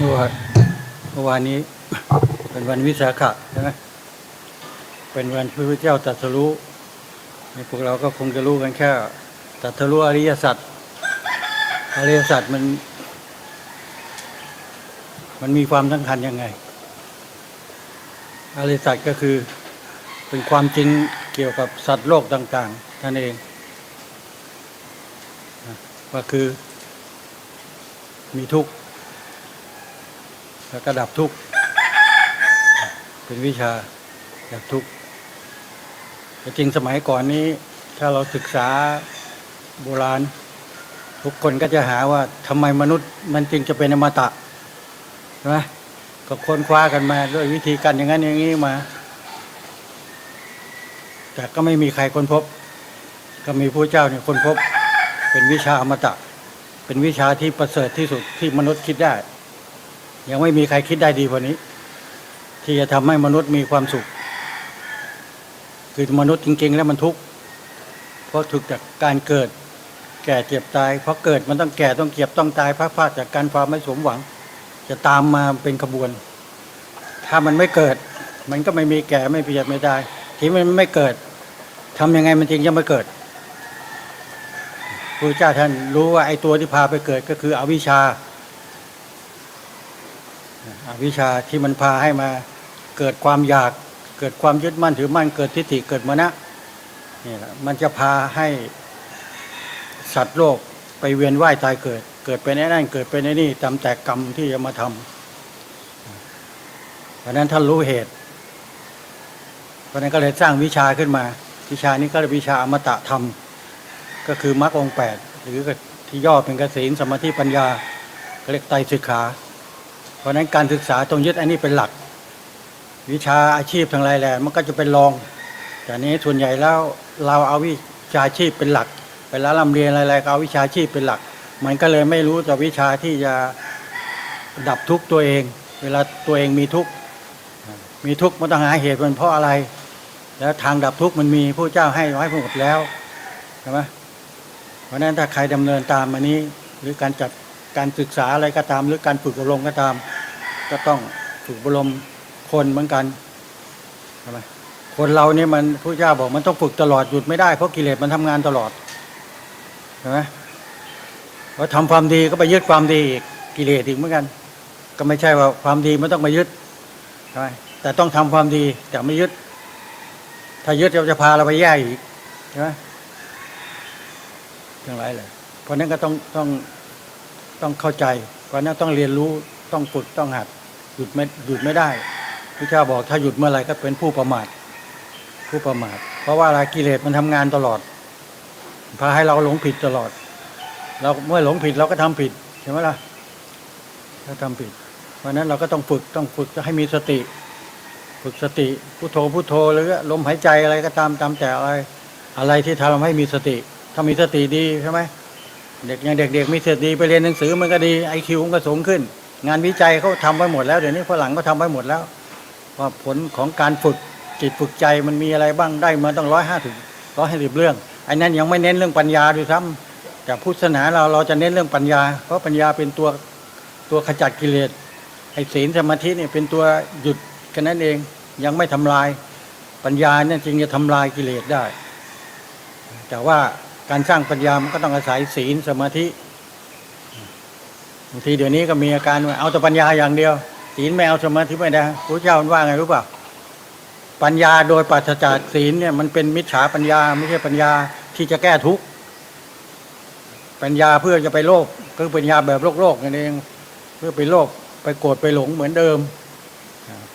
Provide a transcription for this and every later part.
เมื่อวานเมื่อวานนี้ เป็นวันวิสาขะใช่ไหมเป็นวันพระพุทธเจ้าตรัสรู้พวกเราก็คงจะรู้กันแค่ตรัสรู้อริยสัจอริยสัจมัน มันมีความสำคัญยังไง อริยสัจก็คือเป็นความจริงเกี่ยวกับสัตว์โลกต่างๆท่านเองก็คือมีทุกข์ แล้วก็ดับทุกข์เป็นวิชาดับทุกข์แต่จริงสมัยก่อนนี้ ถ้าเราศึกษาโบราณ ทุกคนก็จะหาว่าทำไมมนุษย์มันจึงจะเป็นอมตะใช่ไหมก็ค้นคว้ากันมาด้วยวิธีการอย่างนั้นอย่างนี้มา แต่ก็ไม่มีใครค้นพบ ก็มีผู้เจ้าเนี่ยค้นพบ เป็นวิชาอมตะ เป็นวิชาที่ประเสริฐที่สุดที่มนุษย์คิดได้ ยังไม่มีใครคิดได้ดีกว่านี้ ที่จะทำให้มนุษย์มีความสุข คือมนุษย์จริง ๆ แล้วมันทุกข์เพราะถูกจากการเกิด แก่เจ็บตายเพราะเกิดมันต้องแก่ต้องเก็บต้องตายพลาดพลาดจากการความไม่สมหวัง จะตามมาเป็นขบวน ถ้ามันไม่เกิด มันก็ไม่มีแก่ไม่เปียกไม่ตายที่มันไม่เกิดทำยังไงมันจึงจะไม่เกิดพระเจ้าท่านรู้ว่าไอ้ตัวที่พาไปเกิดก็คืออวิชชา อวิชาที่มันพาให้มาเกิดความอยาก เกิดความยึดมั่นถือมั่นเกิดทิฏฐิเกิดมนะนี่แหละมันจะพาให้สัตว์โลกไปเวียนว่ายตายเกิด เกิดไปในนั่นเกิดไปในนี่ตามแต่กรรมที่จะมาทำเพราะนั้นท่านรู้เหตุ เพราะนั้นก็เลยสร้างวิชาขึ้นมา วิชานี้ก็เรียวิชาอมตะธรรม ก็คือมรรคองแปดหรือที่ย่อเป็นกสินสมาธิปัญญาเรียกไตรสิกขา เพราะฉะนั้นการศึกษาต้องยึดอันนี้เป็นหลัก วิชาอาชีพทั้งหลายแหละมันก็จะเป็นรอง แต่นี้ส่วนใหญ่แล้วเราเอาวิชาชีพเป็นหลักเวลาลำเรียนอะไรๆก็เอาวิชาชีพเป็นหลัก มันก็เลยไม่รู้แต่วิชาที่จะดับทุกข์ตัวเอง เวลาตัวเองมีทุกข์มีทุกข์มันต้องหาเหตุมันเพราะอะไร แล้วทางดับทุกข์มันมีผู้เจ้าให้ไว้หมดแล้วใช่ไหมเพราะฉะนั้นถ้าใครดำเนินตามอันนี้หรือการจัด การศึกษาอะไรก็ตาม หรือการฝึกอบรมก็ตาม ก็ต้องฝึกอบรมคนเหมือนกันใช่ไหมคนเราเนี่ยมันผู้เจ้าบอกมันต้องฝึกตลอดหยุดไม่ได้เพราะกิเลสมันทำงานตลอดใช่ไหมพอทำความดีก็ไปยึดความดีอีกกิเลสอีกเหมือนกัน ก็ไม่ใช่ว่าความดีมันต้องมายึดใช่ไหมแต่ต้องทำความดีแต่ไม่ยึด ถ้ายึดเราจะพาเราไปแย่อีกใช่ไหมทั้งหลายเลยเพราะนั้นก็ต้องต้อง ต้องเข้าใจเพราะนั้นต้องเรียนรู้ต้องฝึกต้องหัดหยุดไม่หยุดไม่ได้พระเจ้าบอกถ้าหยุดเมื่อไหร่ก็เป็นผู้ประมาทผู้ประมาท เพราะว่าอะกิเลสมันทำงานตลอดพาให้เราหลงผิดตลอด เราเมื่อหลงผิดเราก็ทำผิดใช่ไหมล่ะถ้าทำผิด เพราะฉะนั้นเราก็ต้องฝึกต้องฝึกให้มีสติ ฝึกสติพุโทโธพุโทโธหรือลมหายใจอะไรก็ตามตามแต่อะไรอะไรที่ทำให้มีสติ ถ้ามีสติดีใช่ไหม เด็กอย่างเด็กๆมีเสติไปเรียนหนังสือมันก็ดีไอคิวมันก็สูงขึ้น งานวิจัยเขาทำไว้หมดแล้วเดี๋ยวนี้ฝรั่งก็ทำไว้หมดแล้วว่าผลของการฝึกจิตฝึกใจมันมีอะไรบ้างได้มาต้องร้อยห้าถึงร้อยห้าสิบเรื่องไอ้นั้นยังไม่เน้นเรื่องปัญญาด้วยซ้ำแต่พุทธศาสนาเราเราจะเน้นเรื่องปัญญา เพราะปัญญาเป็นตัวตัวขจัดกิเลสไอ้ศีลสมาธิเนี่ยเป็นตัวหยุดแค่นั้นเองยังไม่ทำลายปัญญาเนี่ยจึงจะทำลายกิเลสได้ แต่ว่า การสร้างปัญญามันก็ต้องอาศัยศีลสมาธิบางทีเดี๋ยวนี้ก็มีอาการว่าเอาแต่ปัญญาอย่างเดียวศีลไม่เอาสมาธิไม่ได้พระเจ้าว่าไงรู้เปล่าปัญญาโดยปราศจากศีลเนี่ยมันเป็นมิจฉาปัญญาไม่ใช่ปัญญาที่จะแก้ทุกข์ปัญญาเพื่อจะไปโลภคือปัญญาแบบโลกโลกนั่นเองเพื่อไปโลภไปโกรธไปหลงเหมือนเดิม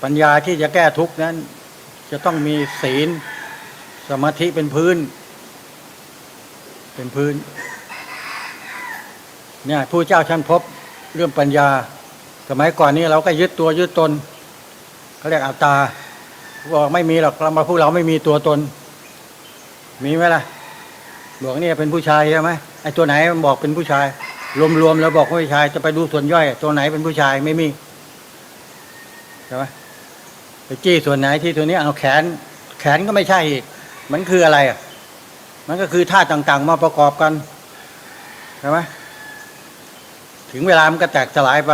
ปัญญาที่จะแก้ทุกข์นั้น จะต้องมีศีลสมาธิเป็นพื้น เป็นพื้นเนี่ยผู้เจ้าท่านพบเรื่องปัญญา สมัยก่อนนี้เราก็ยึดตัวยึดตนเขาเรียกอัตตาบอกไม่มีหรอกเรามาพวกเราไม่มีตัวตน มีไหมล่ะบอกเนี่ยเป็นผู้ชายใช่ไหมไอ้ตัวไหนมันบอกเป็นผู้ชาย รวมๆแล้วบอกว่าผู้ชายจะไปดูส่วนย่อย ตัวไหนเป็นผู้ชายไม่มีใช่ไหมไปจี้ส่วนไหนที่ตัวนี้เอาแขน แขนก็ไม่ใช่อีกมันคืออะไรอะ มันก็คือธาตุต่างๆ มาประกอบกันใช่ไหมถึงเวลามันก็แตกสลายไป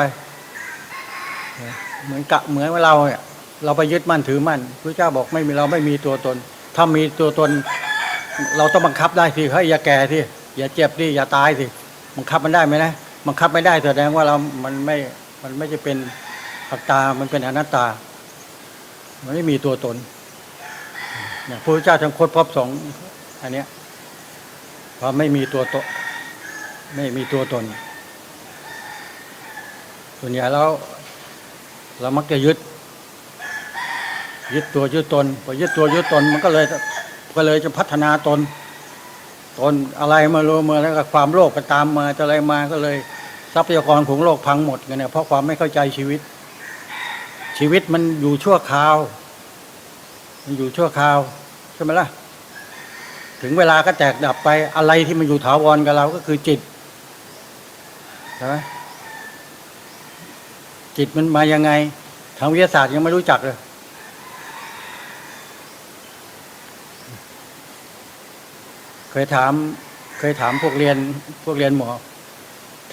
เหมือนกะเหมือนเราเนี่ยเราไปยึดมั่นถือมั่นพระเจ้าบอกไม่มีเราไม่มีตัวตน ถ้ามีตัวตน เราต้องบังคับได้สิเฮ้ยอย่าแก่สิอย่าเจ็บดิอย่าตายสิบังคับมันได้ไหมนะบังคับไม่ได้แสดงว่าเรา มันไม่ มันไม่จะเป็นอัตตา มันเป็นอนัตตา มันไม่มีตัวตนอย่างพระพุทธเจ้าทั้งโคตรพบสองอันเนี้ย เพราะไม่มีตัวตนไม่มีตัวตน ส่วนใหญ่แล้วเรามักจะยึด ยึดตัวยึดตนพอยึดตัวยึดตนมันก็เลยก็เลยจะพัฒนาตน ตนอะไรมารู้มาแล้วก็ความโลภก็ตามมาจะอะไรมาก็เลยทรัพยากรของโลกพังหมดกันเนี่ยเพราะความไม่เข้าใจชีวิต ชีวิตมันอยู่ชั่วคราว มันอยู่ชั่วคราวใช่ไหมล่ะ ถึงเวลาก็แตกดับไปอะไรที่มันอยู่ถาวรกับเราก็คือจิตใช่ไหมจิตมันมายังไง ทางวิทยาศาสตร์ยังไม่รู้จักเลย เคยถาม เคยถามพวกเรียนพวกเรียนหมอ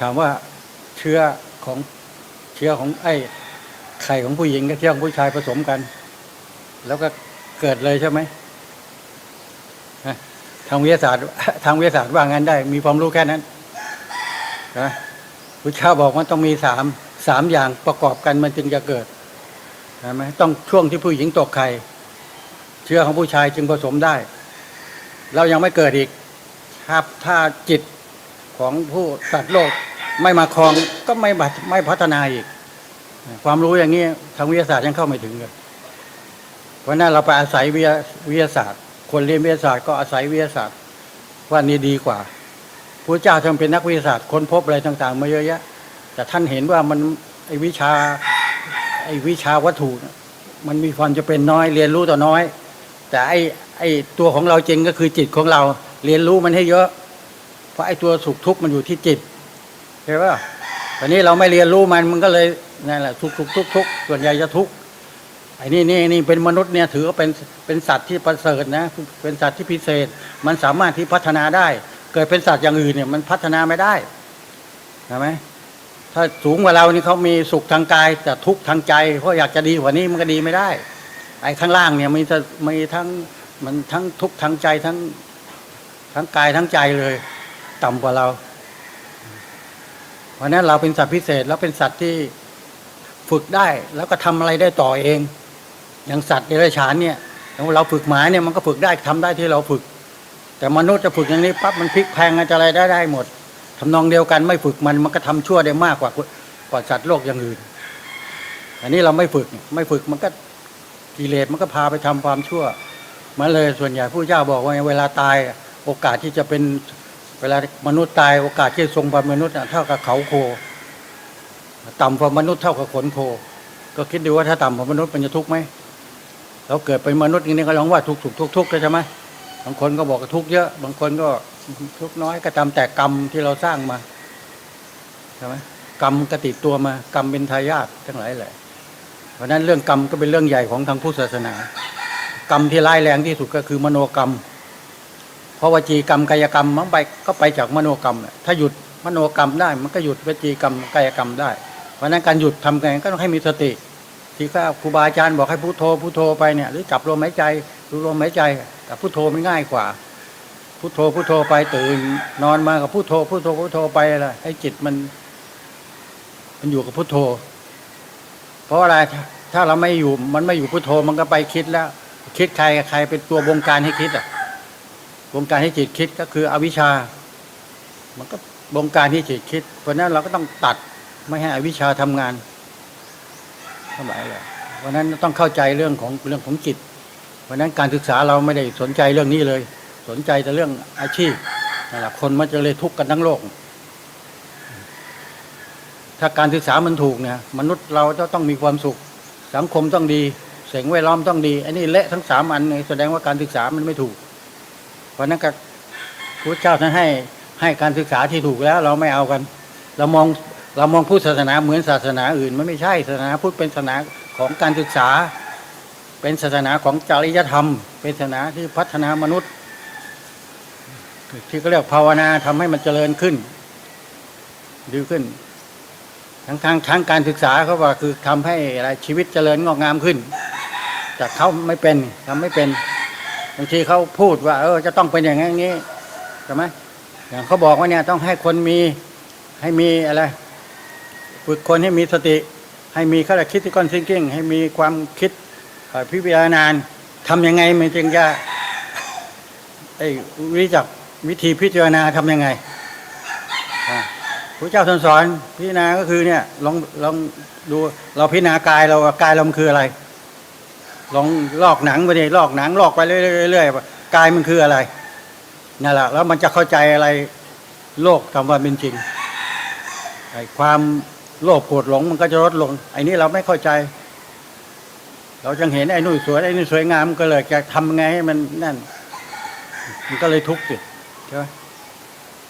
ถามว่าเชื้อของเชื้อของไอ้ไข่ของผู้หญิงกับเชื้อของผู้ชายผสมกัน แล้วก็เกิดเลยใช่ไหมฮะางวิทยาศาสตร์ทางวิทยาศาสตร์ว่างั้นได้ มีความรู้แค่นั้นนะพุทธเจ้าบอกว่าต้องมีสามสามอย่างประกอบกันมันจึงจะเกิดใช่ไหมต้องช่วงที่ผู้หญิงตกไข่เชื้อของผู้ชายจึงผสมได้ เรายังไม่เกิดอีกครับถ้าจิตของผู้ตัดโลกไม่มาครองก็ไม่บัดไม่พัฒนาอีก ความรู้อย่างนี้ทางวิทยาศาสตร์ยังเข้าไม่ถึงเลยเพราะนั้นเราไปอาศัยวิทยาศาสตร์ คนเรียนวิทยาศาสตร์ก็อาศัยวิทยาศาสตร์ว่านี่ดีกว่าพระเจ้าท่านเป็นนักวิทยาศาสตร์ค้นพบอะไรต่าง ๆ มาเยอะแยะ แต่ท่านเห็นว่ามันไอวิชาไอวิชาวัตถุ มันมีความจะเป็นน้อยเรียนรู้ต่อน้อย แต่ไอไอตัวของเราจริงก็คือจิตของเราเรียนรู้มันให้เยอะ เพราะไอตัวสุขทุกข์มันอยู่ที่จิตใช่ปะตอนนี้เราไม่เรียนรู้มันมันก็เลยนั่นแหละทุกทุกทุกทุกส่วนใหญ่จะทุกข์ ไอ้นี่นี่นี่เป็นมนุษย์เนี่ยถือว่าเป็นเป็นสัตว์ที่ประเสริฐนะเป็นสัตว์ที่พิเศษ มันสามารถที่พัฒนาได้ เกิดเป็นสัตว์อย่างอื่นเนี่ยมันพัฒนาไม่ได้ใช่ไหมถ้าสูงกว่าเรานี่เขามีสุขทางกายแต่ทุกข์ทางใจเพราะอยากจะดีกว่านี้มันก็ดีไม่ได้ ไอ้ข้างล่างเนี่ยมีมีทั้งมันทั้งทุกข์ทางใจทั้งทั้งกายทั้งใจเลย ต่ำกว่าเรา เพราะฉะนั้นเราเป็นสัตว์พิเศษแล้วเป็นสัตว์ที่ฝึกได้แล้วก็ทำอะไรได้ต่อเอง อย่างสัตว์เดรัจฉานเนี่ยเราฝึกหมาเนี่ยมันก็ฝึกได้ทำได้ที่เราฝึก แต่มนุษย์จะฝึกอย่างนี้ปั๊บมันพลิกแพงอะไรได้ได้หมดทำนองเดียวกันไม่ฝึกมันมันก็ทำชั่วได้มากกว่ากว่าสัตว์โลกอย่างอื่นอันนี้เราไม่ฝึกไม่ฝึกมันก็กิเลสมันก็พาไปทำความชั่วมาเลยส่วนใหญ่ผู้เจ้าบอกว่าเวลาตายโอกาสที่จะเป็นเวลามนุษย์ตายโอกาสที่ทรงเป็นมนุษย์เท่ากับเขาโค ต่ำกว่ามนุษย์เท่ากับขนโค ก็คิดดูว่าถ้าต่ำกว่ามนุษย์มันจะทุกข์ไหม เราเกิดเป็นมนุษย์อย่างนี้ก็ร้องว่าทุกข์ทุกข์ทุกข์ทุกข์ใช่ไหมบางคนก็บอกทุกข์เยอะ บางคนก็ทุกข์น้อยก็ตามแต่กรรมที่เราสร้างมาใช่ไหมกรรมกติดตัวมากรรมเป็นทายาททั้งหลายแหละ เพราะนั้นเรื่องกรรมก็เป็นเรื่องใหญ่ของทางพุทธศาสนา กรรมที่ร้ายแรงที่สุดก็คือมโนกรรม เพราะวจีกรรมกายกรรมมันไปก็ไปจากมโนกรรมแหละถ้าหยุดมโนกรรมได้ มันก็หยุดวจีกรรมกายกรรมได้ เพราะฉะนั้นการหยุดทำไงก็ต้องให้มีสติ ที่ข้าครูบาอาจารย์บอกให้พุโทโธพุโทโธไปเนี่ยหรือจับลมหายใจดูลมหายใจแต่พุโทโธมันง่ายกว่าพุโทโธพุโทโธไปตื่น นอนมากับพุโทโธพุโทโธพุโทโธไปอะไรให้จิตมัน มันอยู่กับพุโทโธ เพราะอะไรถ้าเราไม่อยู่มันไม่อยู่พุโทโธมันก็ไปคิดแล้ว คิดใครใครเป็นตัวบงการให้คิดอะบงการให้จิตคิดก็คืออวิชชา มันก็บงการให้จิตคิด เพราะนั้นเราก็ต้องตัดไม่ให้อวิชชาทำงาน ทั้งหลายเลยเพราะนั้นต้องเข้าใจเรื่องของเรื่องของจิตเพราะนั้นการศึกษาเราไม่ได้สนใจเรื่องนี้เลย สนใจแต่เรื่องอาชีพนั่นแหละคนมันจะเลยทุกข์กันทั้งโลก ถ้าการศึกษามันถูกเนี่ยมนุษย์เราจะต้องมีความสุข สังคมต้องดีเสิ่งแวดล้อมต้องดีอันนี้เละทั้งสามอันแสดงว่าการศึกษามันไม่ถูก เพราะนั้นก็พระเจ้าท่านให้ให้การศึกษาที่ถูกแล้ว เราไม่เอากัน เรามอง เรามองพุทธศาสนาเหมือนศาสนาอื่น มันไม่ใช่ศาสนาพุทธเป็นศาสนาของการศึกษา เป็นศาสนาของจริยธรรม เป็นศาสนาที่พัฒนามนุษย์ ที่เขาเรียกภาวนาทำให้มันเจริญขึ้นดีขึ้น ทั้งทางทางการศึกษาเขาว่าคือทำให้อะไรชีวิตเจริญงอกงามขึ้น แต่เขาไม่เป็นทำไม่เป็นบางทีเขาพูดว่า เออจะต้องเป็นอย่างนี้ใช่ไหมอย่างเขาบอกว่าเนี่ยต้องให้คนมีให้มีอะไร ฝึกคนให้มีสติ ให้มีขาเรียกคิดที่ก้อนซิงกิ้งให้มีความคิดพิจารณาทำยังไงมันจึงจะไอ้วิจักวิธีพิจารณาทำยังไงพระเจ้าท่านสอนพิจารณาก็คือเนี่ยลองลองดูเราพิจารณากายเรากายเรามันคืออะไร ลองลอกหนังไปดิลอกหนังลอกไปเรื่อยๆกายมันคืออะไรนั่นแหละแล้วมันจะเข้าใจอะไรโลกตามความเป็นจริงไอ้ความ โลภโกรธหลงมันก็จะลดลงไอ้นี่เราไม่เข้าใจ เราจังเห็นไอ้นู่นสวยไอ้นี่สวยงามก็เลยจะทำยังไงให้มันนั่น มันก็เลยทุกข์สิใช่ไหม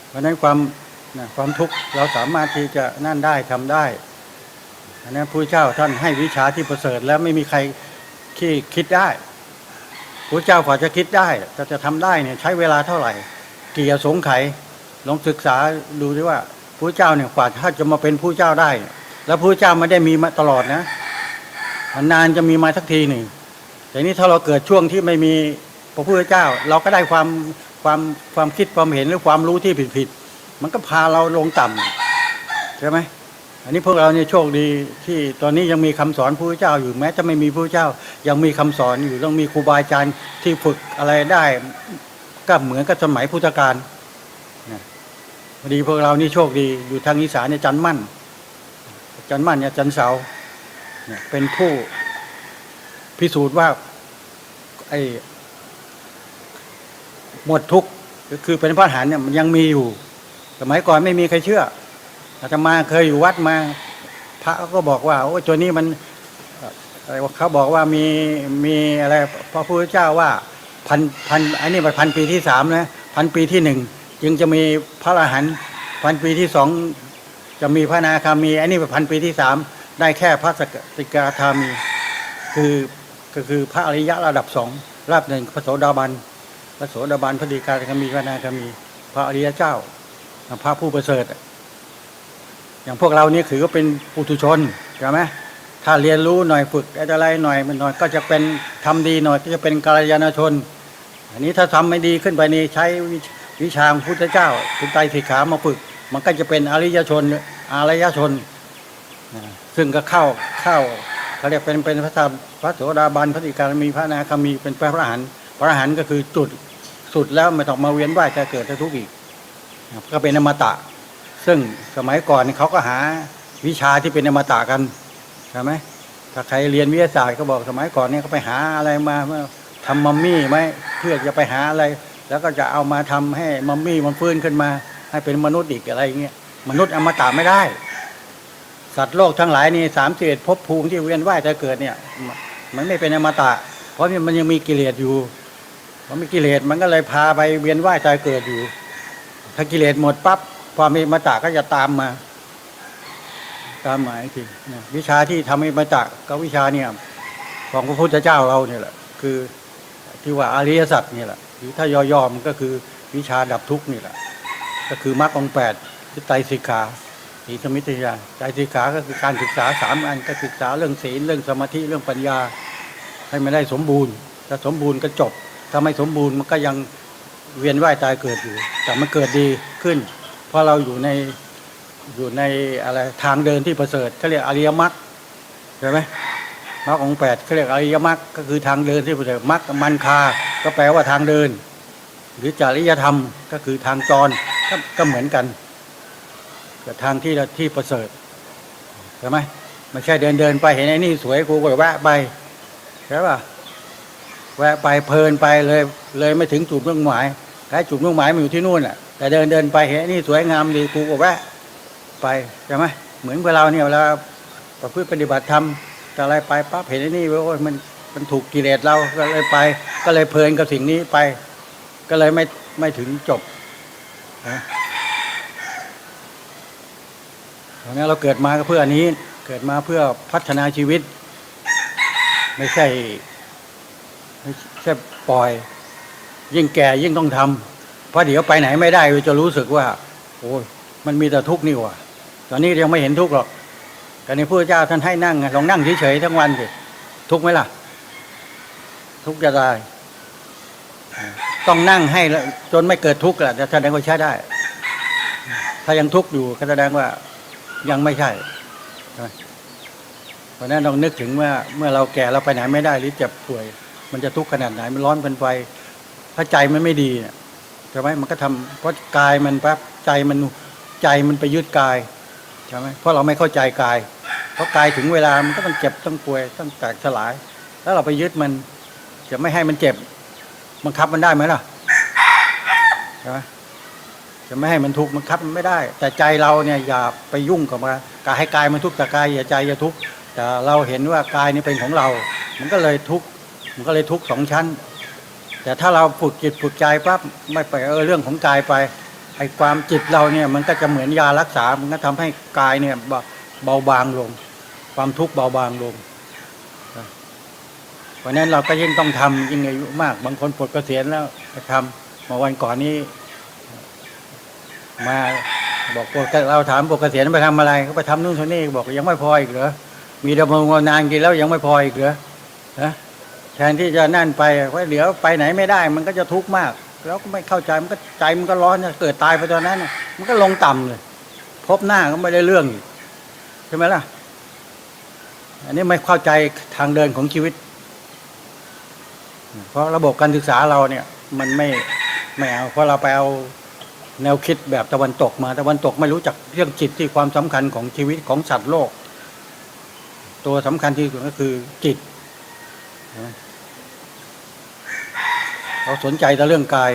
เพราะนั้นความนะความทุกข์เราสามารถที่จะนั่นได้ทำได้อันนั้นพระเจ้าท่านให้วิชาที่ประเสริฐแล้วไม่มีใครที่คิดได้พระเจ้ากว่าจะคิดได้จะจะทำได้เนี่ยใช้เวลาเท่าไหร่ กี่อสงไขยลองศึกษาดูดิว่า พระเจ้าเนี่ยกว่าถ้าจะมาเป็นผู้เจ้าได้ แล้วพระเจ้าไม่ได้มีมาตลอดนะนานจะมีมาสักทีหนึ่งแต่นี้ถ้าเราเกิดช่วงที่ไม่มีพระพุทธเจ้า เราก็ได้ความความความคิดความเห็นหรือความรู้ที่ผิดผิดๆมันก็พาเราลงต่ำใช่ไหมอันนี้พวกเราเนี่ยโชคดีที่ตอนนี้ยังมีคำสอนพระพุทธเจ้าอยู่แม้จะไม่มีพระพุทธเจ้า ยังมีคำสอนอยู่ต้องมีครูบาอาจารย์ที่ฝึกอะไรได้ก็เหมือนกับสมัยพุทธกาล พอดีพวกเรานี่โชคดีอยู่ทางอีสานเนี่ยจันมั่น จันมั่นเนี่ยจันเสาเนี่ยเป็นผู้พิสูจน์ว่าไอ้หมดทุกข์ก็คือเป็นพระอรหันต์เนี่ยมันยังมีอยู่ สมัยก่อนไม่มีใครเชื่ออาตมาเคยอยู่วัดมา พระก็บอกว่าโอ้ตัวนี้มันเอ่ออะไรเขาบอกว่ามีมีอะไรพระพุทธเจ้าว่าพันพันอันนี้มันพันปีที่สามนะพันปีที่หนึ่ง จึงจะมีพระอรหันต์พันปีที่สองจะมีพระนาคามี อันนี้เป็นพันปีที่สามได้แค่พระสกติกาคามี คือก็คือพระอริยะระดับสองระดับหนึ่งพระโสดาบันพระโสดาบันพระดีกาคามีพระนาคามี พระอริยเจ้าพระผู้ประเสริฐอย่างพวกเรานี่ถือว่าเป็นปุถุชนใช่ไหมถ้าเรียนรู้หน่อยฝึกอะไรหน่อยมันหน่อยก็จะเป็นทำดีหน่อยก็จะเป็นกัลยาณชน อันนี้ถ้าทำไม่ดีขึ้นไปนี่ใช้ วิชาของพุทธเจ้าคุณไตรสิกขามาฝึก มันก็จะเป็นอริยชนอารยชน ซึ่งก็เข้าเข้าเขาเรียกเป็นเป็นพระธรรมพระโสดาบันพระดีการมีพระนาคามีเป็นพระอรหันต์พระอรหันต์ก็คือจุดสุดแล้วไม่ต้องมาเวียนว่ายจะเกิดจะทุกข์อีกก็เป็นอมตะ ซึ่งสมัยก่อนเขาก็หาวิชาที่เป็นอมตะกันใช่ไหมถ้าใครเรียนวิทยาศาสตร์ก็บอกสมัยก่อนเนี่ยเขาไปหาอะไรมาทำมัมมี่ไหมเพื่อจะไปหาอะไร แล้วก็จะเอามาทำให้มัมมี่มันฟื้นขึ้นมา ให้เป็นมนุษย์อีกอะไรเงี้ยมนุษย์อมตะไม่ได้ สัตว์โลกทั้งหลายนี่สามสิบภพภูมิที่เวียนว่ายจะเกิดเนี่ย มันไม่เป็นอมตะ เพราะมันยังมีกิเลสอยู่เพราะมีกิเลสมันก็เลยพาไปเวียนว่ายตายเกิดอยู่ ถ้ากิเลสหมดปั๊บความมีมาตะก็จะตามมา ตามมาอีกทีวิชาที่ทำให้มาตะก็วิชาเนี่ย ของพระพุทธเจ้าเราเนี่ยแหละคือที่ว่าอริยสัจเนี่ยแหละ รือถ้าย่อๆมันก็คือวิชาดับทุกข์นี่แหละ ก็คือมรรคองแปดที่ไตรสิกขาสีสมิทยาไตรสิกขาก็คือการศึกษาสามอันก็ศึกษาเรื่องศีลเรื่องสมาธิเรื่องปัญญา ให้มันได้สมบูรณ์ถ้าสมบูรณ์ก็จบ ถ้าไม่สมบูรณ์มันก็ยังเวียนว่ายตายเกิดอยู่ แต่มันเกิดดีขึ้น เพราะเราอยู่ในอยู่ในอะไรทางเดินที่ประเสริฐเขาเรียกอริยมรรคใช่ไหมมรรคองแปดเขาเรียกอริยมรรคก็คือทางเดินที่ประเสริฐมรรคมันคา ก็แปลว่าทางเดิน หรือจริยธรรมก็คือทางจรก็ก็เหมือนกันกับทางที่ที่ประเสริฐใช่ไหมไม่ใช่เดินเดินไปเห็นไอ้นี่สวยกูก็แวะไปใช่ป่ะแวะไปเพลินไปเลย เลยไม่ถึงจุดมุ่งหมายแค่จุดมุ่งหมายมันอยู่ที่นู่นแหละแต่เดินเดินไปเห็นไอ้นี่สวยงามดีกูก็แวะไปใช่ไหมเหมือนเวลาเนี่ยเวลาประพฤติปฏิบัติธรรมอะไรไปปั๊บเห็นไอ้นี่โอ้ยมัน มันถูกกิเลสเราก็เลยไป ก็เลยเพลินกับสิ่งนี้ไป ก็เลยไม่ไม่ถึงจบนะเพราะงั้เราเกิดมาก็เพื่ออันนี้ เกิดมาเพื่อพัฒนาชีวิต ไม่ใช่ไม่ใช่ปล่อย ยิ่งแก่ยิ่งต้องทำเพราะเดี๋ยวไปไหนไม่ได้จะรู้สึกว่า โอ้ยมันมีแต่ทุกข์นี่ว่าตอนนี้ยังไม่เห็นทุกข์หรอกก็ในพระเจ้าท่านให้นั่งไงลองนั่งเฉยๆทั้งวันสิทุกข์ไหมล่ะ ทุกข์จะได้ต้องนั่งให้แล้วจนไม่เกิดทุกข์แหละจะแสดงว่าใช้ได้ ถ้ายังทุกข์อยู่ก็แสดงว่ายังไม่ใช่ใช่ไหมเพราะฉะนั้นต้องนึกถึงว่าเมื่อเราแก่เราไปไหนไม่ได้หรือเจ็บป่วย มันจะทุกข์ขนาดไหนมันร้อนเป็นไฟถ้าใจมันไม่ดีเนี่ยใช่ไหมมันก็ทำเพราะกายมันปั๊บใจมันใจมันไปยึดกายใช่ไหมเพราะเราไม่เข้าใจกาย เพราะกายถึงเวลามันก็ต้องเจ็บต้องป่วยต้องแตกสลาย แล้วเราไปยึดมัน จะไม่ให้มันเจ็บ บังคับมันได้ไหมล่ะใช่ไหมจะไม่ให้มันทุกข์บังคับมันไม่ได้ แต่ใจเราเนี่ยอย่าไปยุ่งกับมันกายให้กายมันทุกข์แต่กายอย่าใจอย่าทุกข์แต่เราเห็นว่ากายนี่เป็นของเรา มันก็เลยทุกข์มันก็เลยทุกข์สองชั้น แต่ถ้าเราฝึกจิตฝึกใจปั๊บไม่ไปเออเรื่องของกายไปไอ้ความจิตเราเนี่ยมันก็จะเหมือนยารักษา มันก็ทำให้กายเนี่ยเบาบางลง ความทุกข์เบาบางลง เพราะนั้นเราก็ยิ่งต้องทำยิ่งอายุมาก บางคนปลดเกษียณแล้วไปทำเมาวันก่อนนี้ มาบอกปลดเราถามปลดเกษียณไปทำอะไรเขาไปทำนู่นทำนี่บอกยังไม่พออีกเหรอมีดำรงนานกินแล้วยังไม่พออีกเหรอนะแทนที่จะนั่นไปว่าเดี๋ยวไปไหนไม่ได้ มันก็จะทุกข์มาก แล้วก็ไม่เข้าใจมันก็ใจมันก็ร้อนเกิดตายไปตอนนั้น มันก็ลงต่ำเลย พบหน้าก็ไม่ได้เรื่องใช่ไหมล่ะ อันนี้ไม่เข้าใจทางเดินของชีวิต เพราะระบบการศึกษาเราเนี่ยมันไม่ไม่เอาเพราะเราไปเอาแนวคิดแบบตะวันตกมาตะวันตกไม่รู้จักเรื่องจิตที่ความสำคัญของชีวิตของสัตว์โลก ตัวสำคัญที่สุดก็คือจิตเราสนใจแต่เรื่องกาย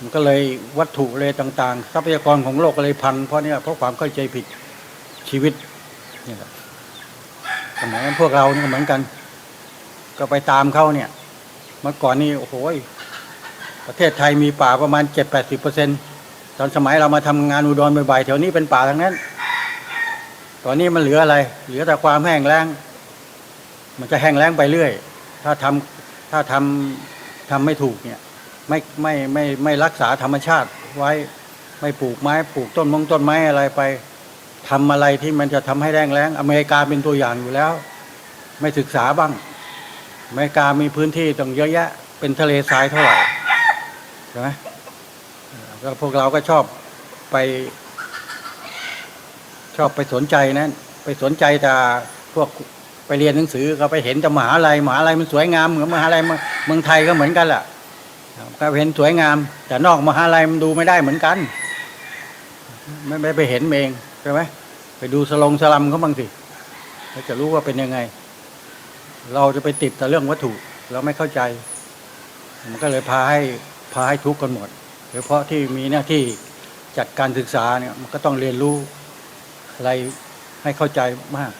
มันก็เลยวัตถุเลยต่าง ๆ ทรัพยากรของโลกก็เลยพังเพราะเนี่ยเพราะความเข้าใจผิดชีวิตนี่แหละสมัยนั้นพวกเรานี่ก็เหมือนกัน ก็ไปตามเขาเนี่ย เมื่อก่อนนี่โอ้โหประเทศไทยมีป่าประมาณเจ็ดแปดสิบเปอร์เซ็นตอนสมัยเรามาทำงานอุดรบ่อยๆแถวนี้เป็นป่าทั้งนั้น ตอนนี้มันเหลืออะไร เหลือแต่ความแห้งแล้ง มันจะแห้งแล้งไปเรื่อย ถ้าทำถ้าทำทำไม่ถูกเนี่ย ไม่ไม่ไม่ไม่รักษาธรรมชาติไว้ไม่ปลูกไม้ปลูกต้นมงต้นไม้อะไรไปทำอะไรที่มันจะทำให้แรงแรงอเมริกาเป็นตัวอย่างอยู่แล้ว ไม่ศึกษาบ้าง อเมริกามีพื้นที่ต้องเยอะแยะ เป็นทะเลทรายเท่าไหร่ใช่ไหมแล้วพวกเราก็ชอบไปชอบไปสนใจนั้น ไปสนใจแต่พวกไปเรียนหนังสือก็ไปเห็นแต่มหาลัยมหาลัยมันสวยงามเหมือนมหาลัยเมืองไทยก็เหมือนกันแหละก็เห็นสวยงาม แต่นอกมหาลัยมันดูไม่ได้เหมือนกัน ไม่ไปเห็นเองใช่ไหมไปดูสลงสลัมเขาบ้างสิเราจะรู้ว่าเป็นยังไง เราจะไปติดแต่เรื่องวัตถุ เราไม่เข้าใจ มันก็เลยพาให้พาให้ทุกข์กันหมดโดยเฉพาะที่มีหน้าที่จัดการศึกษาเนี่ยมันก็ต้องเรียนรู้อะไรให้เข้าใจมาก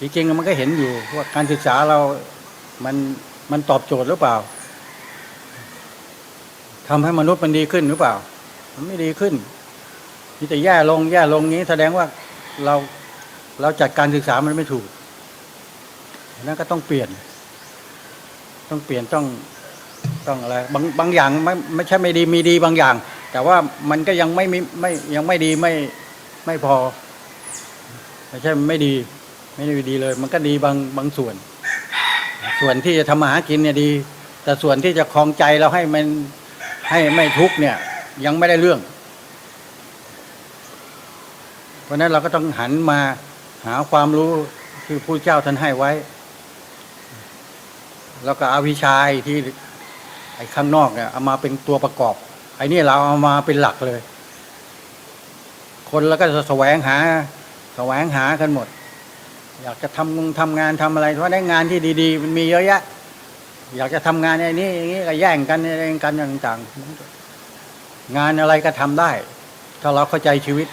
จริงๆมันก็เห็นอยู่ว่าการศึกษาเรา มันมันตอบโจทย์หรือเปล่าทำให้มนุษย์มันดีขึ้นหรือเปล่า มันไม่ดีขึ้นมีแต่แย่ลงแย่ลงนี้แสดงว่าเราเราจัดการศึกษามันไม่ถูก นั่นก็ต้องเปลี่ยน ต้องเปลี่ยนต้องต้องอะไรบางบางอย่างไม่ไม่ใช่ไม่ดีมีดีบางอย่าง แต่ว่ามันก็ยังไม่มีไม่ยังไม่ดีไม่ไม่พอไม่ใช่ไม่ดี ไม่ได้ดีเลย มันก็ดีบางบางส่วน ส่วนที่จะทำมาหากินเนี่ยดี แต่ส่วนที่จะคลองใจเราให้มันให้ไม่ทุกเนี่ย ยังไม่ได้เรื่อง เพราะนั้นเราก็ต้องหันมาหาความรู้ที่ผู้เจ้าท่านให้ไว้ แล้วก็อวิชาไอ้ที่ไอ้ข้างนอกเนี่ยเอามาเป็นตัวประกอบ ไอ้นี่เราเอามาเป็นหลักเลย คนแล้วก็จะแสวงหา แสวงหากันหมด อยากจะทำงทำงานทำอะไรเพราะได้งานที่ดี ๆ มันมีเยอะแยะ อยากจะทำงานไอ้นี้อย่างนี้ก็แย่งกันอะไรกันต่างๆ งานอะไรก็ทำได้ ถ้าเราเข้าใจชีวิต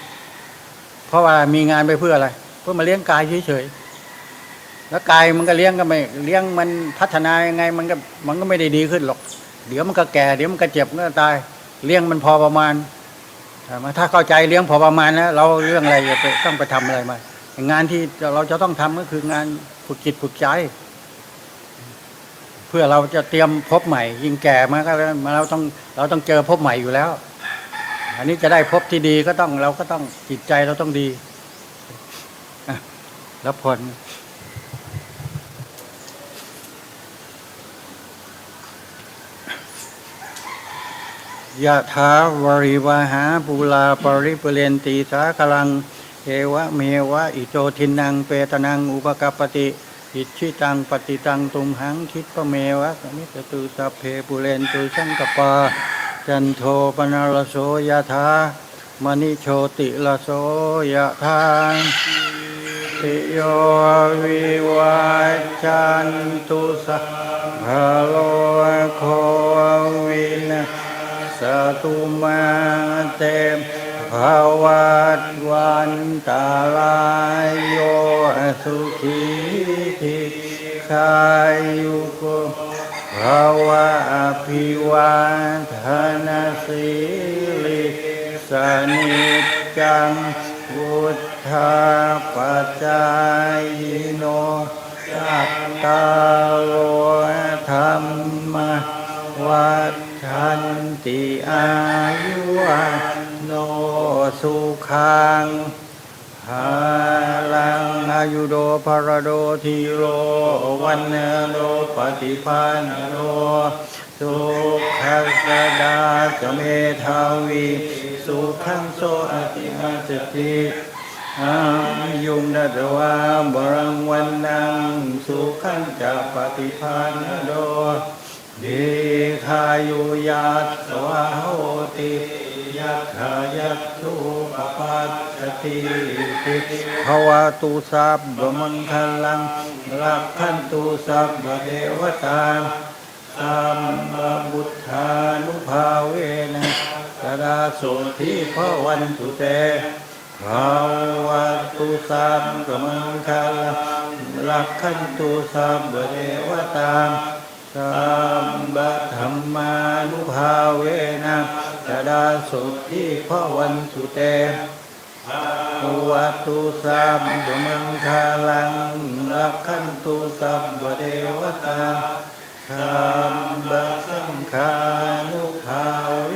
เพราะว่ามีงานไปเพื่ออะไร เพื่อมาเลี้ยงกายเฉยๆ แล้วกายมันก็เลี้ยงก็ไม่เลี้ยงมันพัฒนายังไงมันก็มันก็ไม่ได้ดีขึ้นหรอก เดี๋ยวมันก็แก่เดี๋ยวมันก็เจ็บมันก็ตายเลี้ยงมันพอประมาณถ้าเข้าใจเลี้ยงพอประมาณแล้วเราเรื่องอะไรจะไปต้องไปทำอะไรมางานที่เราจะต้องทำก็คืองานฝึกจิตฝึกใจ เพื่อเราจะเตรียมพบใหม่ ยิ่งแก่มาก็เราต้องเราต้องเจอพบใหม่อยู่แล้ว อันนี้จะได้พบที่ดีก็ต้องเราก็ต้องจิตใจเราต้องดีอะรับพร ยะถาวริวหาปูลาปริปุเรนตีสาคลังเอวะเมวะอิโตทินังเปตนังอุปกปปติ อิชิตังปฏิตังตุมหังคิดปะเมวะสมิจตุสัพเพปุเรนตุสังกปา จันโทปนารโสยะถามณิโชติละโสยะถาติโยวิวัจันตุสัพพะโลโควินา สตุมาเตภวัตวันตาลายโยสุขีทิขายุโกภาวะอภิวาทนาสิลิสนิจจังวุธาปัจจายโนสัตตาโลธรรมวัฏันติอายุวันโนสุขังหาลังอายุโดภรโดทีโรวันเนโดปฏิพันโนสุขัสสดาจเมทาวีสุขังโสอติมาสติอายุงดัตวาบรังวันนังสุขังจะปฏิพันโด ดีคายุยัตสวาโหติยัตถายัตถุปปัสสติติภวะตุสัพพมังคลังรักขันตุสัพพเทวตาสัมมาบุทธานุภาเวนะสดาโสทิภวันตุเตภาวะตุสัพพมังคลังรักขันตุสัพพเทวตา สัมบะธรรมานุภาเวนะสดาสุทิพวันสุเตวัตุสัมปมังคาลังรักขันตุสัมปเดวตาธรรมบะสังฆานุภาเว